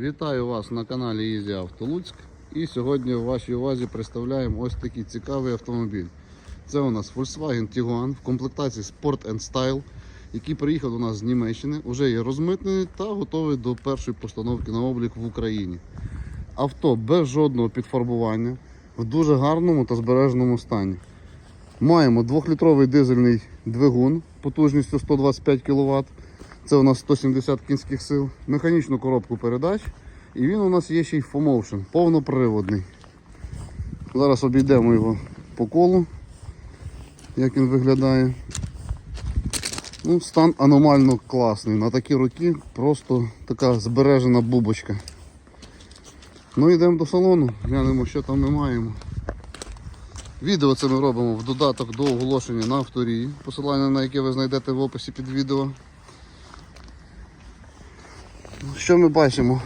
Вітаю вас на каналі Easy Auto Луцьк. І сьогодні в вашій увазі представляємо ось такий цікавий автомобіль. Це у нас Volkswagen Tiguan в комплектації Sport and Style, який приїхав до нас з Німеччини, вже є розмитнений та готовий до першої постановки на облік в Україні. Авто без жодного підфарбування, в дуже гарному та збереженому стані. Маємо 2-літровий дизельний двигун потужністю 125 кВт. Це у нас 170 кінських сил, механічну коробку передач. І він у нас є ще й FOMotion, повноприводний. Зараз обійдемо його по колу, як він виглядає. Ну, стан аномально класний. На такі роки просто така збережена бубочка. Ну йдемо до салону, глянемо, що там ми маємо. Відео це ми робимо в додаток до оголошення на авторії, посилання на яке ви знайдете в описі під відео. Що ми бачимо,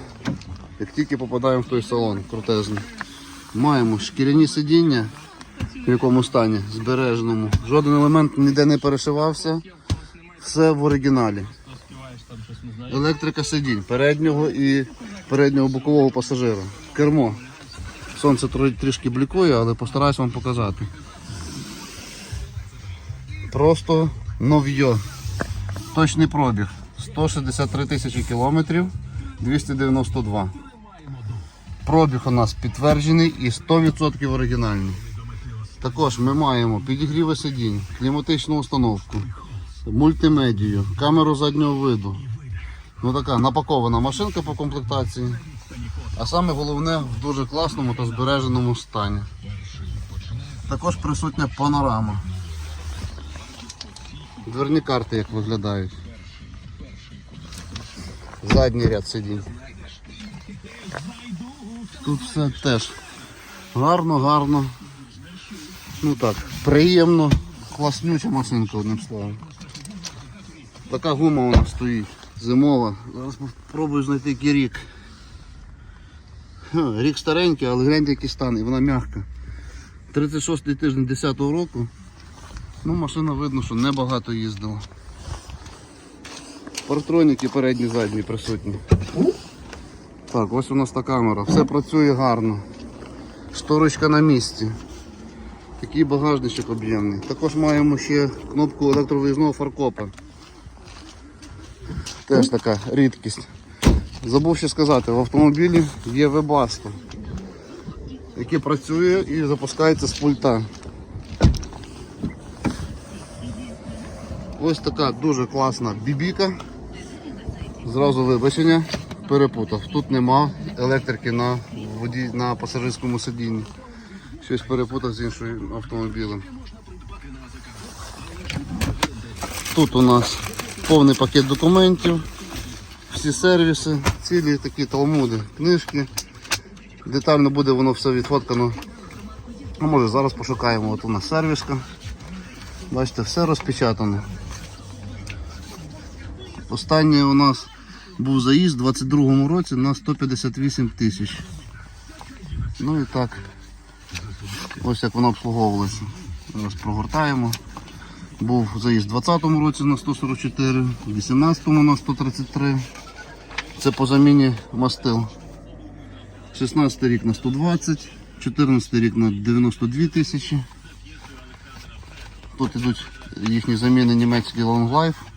як тільки попадаємо в той салон крутезний? Маємо шкіряні сидіння, в якому стані збереженому. Жоден елемент ніде не перешивався. Все в оригіналі. Електрика сидінь переднього і переднього бокового пасажира. Кермо. Сонце трішки блікує, але постараюсь вам показати. Просто нов'йо. Точний пробіг. 163 тисячі кілометрів, 292. Пробіг у нас підтверджений і 100% оригінальний. Також ми маємо підігріви сидінь, кліматичну установку, мультимедію, камеру заднього виду. Ну така напакована машинка по комплектації. А саме головне в дуже класному та збереженому стані. Також присутня панорама. Дверні карти як виглядають. Задній ряд сидінь. Тут все теж гарно, гарно. Ну так, приємно, класнюча машинка одним словом. Така гума у нас стоїть, зимова. Зараз спробую знайти який рік. Рік старенький, але гляньте який стан, і вона м'яка. 36 тиждень 10-го року. Ну, машина видно, що небагато їздила. Партроніки передні, задні присутні. Так, ось у нас та камера. Все працює гарно. Шторочка на місці. Такий багажничок об'ємний. Також маємо ще кнопку електровиїзного фаркопа. Теж така рідкість. Забув ще сказати, в автомобілі є вебасто, яке працює і запускається з пульта. Ось така дуже класна бібіка. Зразу вибачення, перепутав. Тут нема електрики на воді, на пасажирському сидінні. Щось перепутав з іншим автомобілем. Тут у нас повний пакет документів, всі сервіси, цілі такі талмуди, книжки. Детально буде воно все відфоткано. Ну, може зараз пошукаємо. От у нас сервіска. Бачите, все розпечатано. Останній у нас був заїзд у 22-му році на 158 тисяч. Ну і так. Ось як воно обслуговувалося. Зараз прогортаємо. Був заїзд у 20-му році на 144, в 18-му на 133. Це по заміні мастил. 16 рік на 120, 14 рік на 92 тисячі. Тут йдуть їхні заміни німецький Life.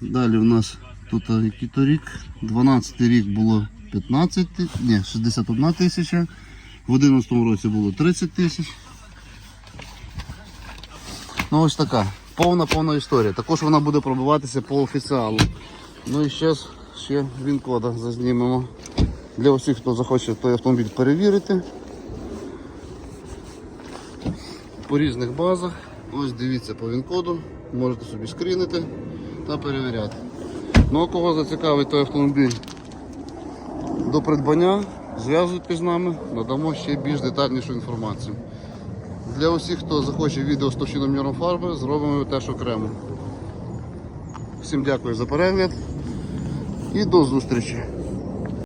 Далі у нас тут який то рік. 12 рік було 15, ні, 61 тисяча. В 11 році було 30 тисяч. Ну ось така. Повна повна історія. Також вона буде пробиватися по офіціалу. Ну і ще, ще він кода зазнімемо. Для усіх, хто захоче той автомобіль перевірити. По різних базах. Ось дивіться по він-коду, можете собі скрінити та перевіряти. Ну а кого зацікавить той автомобіль до придбання, зв'язуйтесь з нами, надамо ще більш детальнішу інформацію. Для усіх, хто захоче відео з товщиною міром фарби, зробимо теж окремо. Всім дякую за перегляд і до зустрічі!